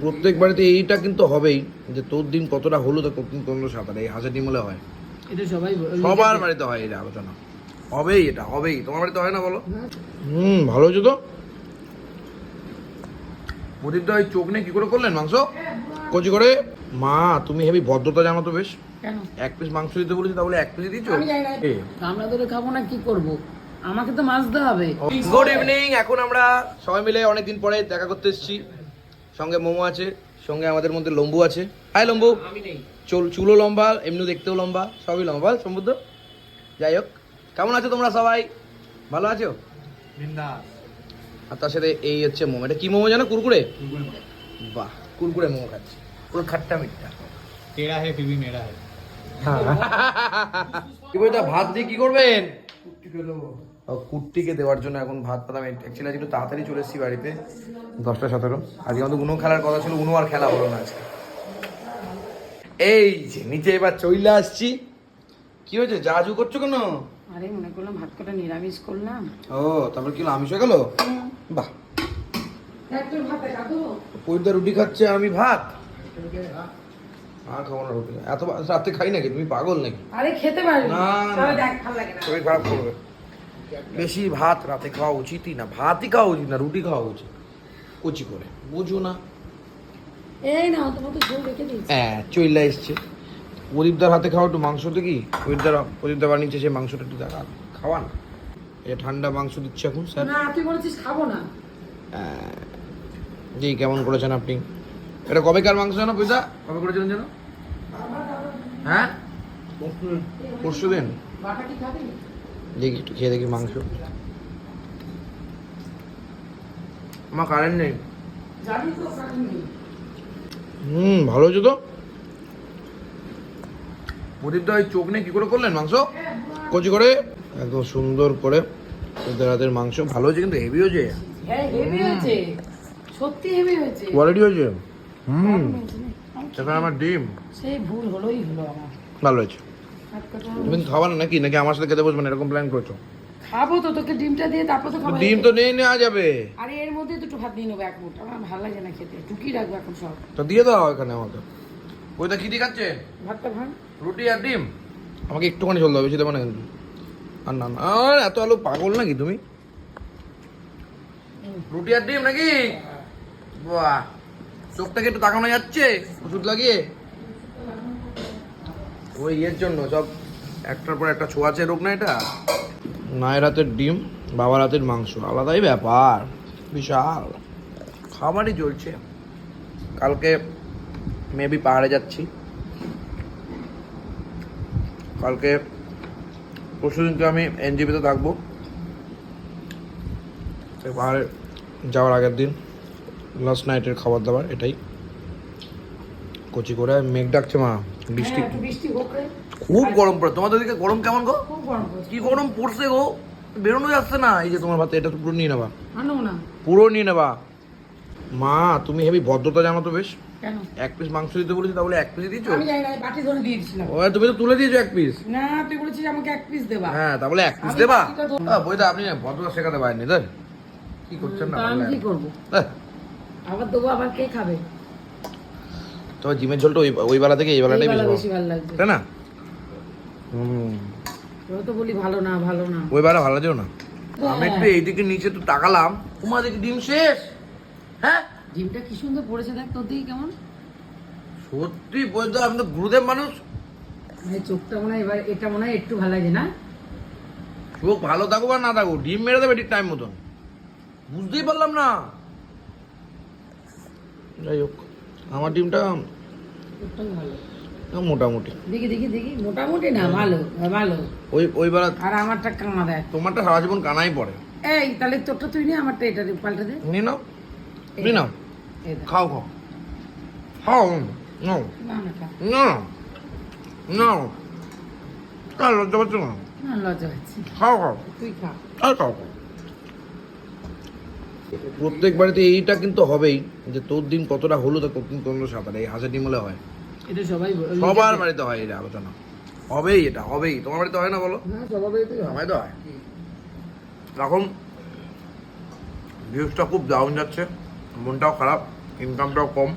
প্রত্যেক বাড়িতে এইটা কিন্তু হবেই যে তোর দিন কতটা হলো তো তোর দিন কতটা সাঁতার এই হাজার ডিম হলে হয়। এটা সবাই সবার বাড়িতে হয় এটা আলোচনা। হবেই এটা হবেই। তোমার বাড়িতে হয় না বলো? হুম ভালো হয়েছে তো? প্রদীপ দা ওই চোখ নিয়ে কি করে করলেন মাংস? কচি করে? মা তুমি হেবি ভদ্রতা জানো তো বেশ। কেন? এক পিস মাংস দিতে বলেছি তাহলে এক পিস না। আমরা ধরে খাব না কি করব? আমাকে তো মাছ দিতে হবে। গুড ইভিনিং এখন আমরা সবাই মিলে অনেকদিন পরে দেখা করতে এসেছি। সঙ্গে মোমো আছে সঙ্গে আমাদের মধ্যে লম্বু আছে। হাই লম্বু। চুল চুলও লম্বা এমনি দেখতেও লম্বা সবই লম্বা। বল সমুদ্র যাই হোক কেমন আছো তোমরা সবাই? ভালো আছো? আর তার সাথে এই হচ্ছে মোমো। এটা কি মোমো জানো? কুরকুরে? বাহ কুরকুরে মোমো খাচ্ছে। পুরো খাট্টা মিট্টা টেড়া হে টিভি মেরা হে। হ্যাঁ। ভাত দিয়ে কি করবেন? কুট্টিকে দেওয়ার জন্য এখন ভাত পাতাম অ্যাকচুয়ালি আজ একটু তাড়াতাড়ি চলে এসেছি বাড়িতে। দশটা সতেরো। আজকে আমাদের উনো খেলার কথা ছিল উনো আর খেলা হলো না আজকে। এই যে নিচে এবার চইলে আসছি। কি হয়েছে? জাজু করছ কেন? আরে মনে করলাম ভাত কটা নিরামিষ করলাম। ও তারপর কি হলো, আমিষ হয়ে গেল? বাহ। ভাতে রুটি খাচ্ছে আমি ভাত? আর খাব না রুটি। এত রাতে খাই নাকি? তুমি পাগল নাকি? আরে খেতে পারবি। না, শরীর খারাপ করবে। বেশি ভাত রাতে খাওয়া উচিতই না। ভাতই খাওয়া উচিত না রুটি খাওয়া উচিত। কুচি করে। বুঝো না। এই না তোমার তো ঝোল রেখে দিয়েছি। হ্যাঁ চইলা এসছে। প্রদীপদার হাতে খাওয়া একটু মাংস দেখি প্রদীপদার প্রদীপদার বানিয়েছে সেই মাংসটা একটু দেখা খাওয়ান এটা ঠান্ডা মাংস দিচ্ছে এখন স্যার। না তুই বলেছিস খাব না। জি কেমন করেছেন আপনি? এটা কবেকার মাংস জানো পয়সা কবে করেছিলেন জানো? হ্যাঁ? পরশু দিন। দেখি একটু খেয়ে দেখি মাংস। আমার কারেন্ট নেই। হুম ভালো হয়েছে তো। প্রদীপ দা ওই চোখ নিয়ে কি করে করলেন মাংস? কচি করে? একদম সুন্দর করে। ওদের হাতের মাংস। ভালো হয়েছে কিন্তু হেভি হয়েছে। হ্যাঁ হেভি হয়েছে। সত্যি হেভি হয়েছে। কোয়ালিটি হয়েছে? হুম। এবার আমার ডিম। সেই ভুল হলোই হলো আমার। ভালো হয়েছে। তুমি খাবার নাকি? নাকি আমার সাথে খেতে বসবেন এরকম প্ল্যান করছ? খাব তো তোকে ডিমটা দিয়ে তারপর তো খাব। ডিম তো নেই নেওয়া যাবে। আরে এর মধ্যে তো একটু ভাত নিয়ে নেব এক মুঠ। আমার ভালো লাগে না খেতে। টুকি রাখব এখন সব। তো দিয়ে দাও এখানে আমাকে। ওইটা কি দিয়ে খাচ্ছে। ভাতটা ভাঙ। রুটি আর ডিম। আমাকে একটুখানি চলতে হবে বেশি দেবো না কিন্তু। আর না না। আর এত আলু পাগল নাকি তুমি? রুটি আর ডিম নাকি? বাহ। চোখটাকে একটু তাকানো যাচ্ছে? ওষুধ লাগিয়ে? ওই ইয়ের জন্য সব একটার পর একটা ছোঁয়াচে রোগ না এটা? মায়ের হাতের ডিম বাবার হাতের মাংস আলাদাই ব্যাপার বিশাল। খাবারই চলছে কালকে মেবি পাহাড়ে যাচ্ছি। কালকে পরশু তো আমি এনজিপিতে থাকব। পাহাড়ে যাওয়ার আগের দিন। লাস্ট নাইটের খাবার দাবার এটাই। কচি করে মেঘ ডাকছে মা বৃষ্টি। হ্যাঁ। খুব গরম পড়ে। তোমাদের দিকে গরম কেমন গো? কি গরম পড়ছে গো? বেরোনো যাচ্ছে না। এই যে তোমার ভাতে এটা তো পুরো নিয়ে নেবা। পুরো নিয়ে নেবা। মা তুমি হেবি ভদ্রতা জানো তো বেশ। এক পিস মাংস দিতে বলেছি তাহলে এক পিস দিয়েছ? আমি জানি না বাটি ধরে দিয়ে ও তুমি তো তুলে দিয়েছ এক পিস না তুই বলেছিস আমাকে এক পিস দেবা। হ্যাঁ তাহলে এক পিস দেবা। বইদা আপনি ভদ্রতা শেখাতে পারেননি। তাই কি করছেন না আমি কি করব? আবার দেবো আবার কে খাবে? তবে জিমের ঝোলটা ওই ওই বেলা থেকে এই বেলাটাই বেশি ভালো। লাগছে তাই না? হুম। তো বলি ভালো না ভালো না। ওই বেলা ভালো লাগছেও না? হ্যাঁ। আমি একটু এইদিকে নিচে তো তাকালাম। তোমার দেখি ডিম শেষ। হ্যাঁ? ডিমটা কি সুন্দর পড়েছে দেখ তোর দিকে কেমন। সত্যি বলতে আমি তো গুরুদেব মানুষ। এই চোখটা মনে হয় এবার এটা মনে হয় একটু ভালো লাগে না? চোখ ভালো থাকুক আর না থাকুক ডিম মেরে দেবে ঠিক টাইম মতন। বুঝতেই পারলাম না। যাই হোক আমার ডিমটা ভালো। মোটামুটি। দেখি দেখি দেখি। মোটামুটি না ভালো ভালো। ওই ওই বেলা আর আমারটা কামা দেয় তোমারটা সারা জীবন কানাই পড়ে। এই তাহলে তোরটা তুই নিয়ে আমারটা এটা পাল্টে দে। নিয়ে নাও। নিয়ে নাও। খাও খাও। খাও নাও। না না না লজ্জা পাচ্ছ না? না লজ্জা পাচ্ছি খাও খাও। তুই খা। আর খাও খাও। প্রত্যেক বাড়িতে এইটা কিন্তু হবেই যে তোর দিন কতটা হলো তো তোর দিন সাঁতার এই হাজার ডিম হলে হয়। এটা সবাই সবার বাড়িতে হয় এটা আলোচনা। হবেই এটা হবেই। তোমার বাড়িতে হয় না বলো? সবার। তো হয়। এখন ভিউজটা খুব ডাউন যাচ্ছে মনটাও খারাপ ইনকামটাও কম।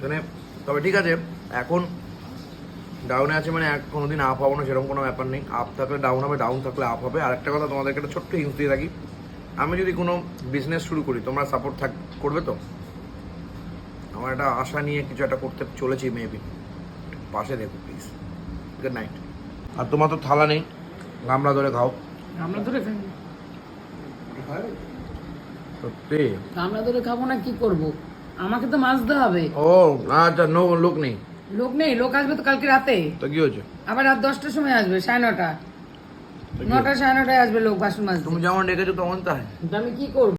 মানে তবে ঠিক আছে এখন ডাউনে আছে মানে এক কোনোদিন আপ হব না সেরকম কোনো ব্যাপার নেই। আপ থাকলে ডাউন হবে ডাউন থাকলে আপ হবে। আর একটা কথা তোমাদেরকে একটা ছোট্ট হিন্স দিয়ে থাকি। আমি যদি কোনো বিজনেস শুরু করি তোমরা সাপোর্ট থাক করবে তো? আমার একটা আশা নিয়ে কিছু একটা করতে চলেছি মেবি পাশে দেখো প্লিজ গুড নাইট আর তোমার তো থালা নেই। গামলা ধরে খাও। আমরা ধরে খাই সত্যি? আমরা ধরে খাব না কি করব? আমাকে তো মাজতে হবে। ও আচ্ছা নো লোক নেই। লোক নেই লোক আসবে তো কালকে রাতে। তো কি হয়েছে? আবার রাত দশটার সময় আসবে সাড়ে নটা। নটা সাড়ে নটায় আসবে লোক বাসন মাজতে তুমি যেমন ডেকেছো তেমন তাই কিন্তু আমি কি করব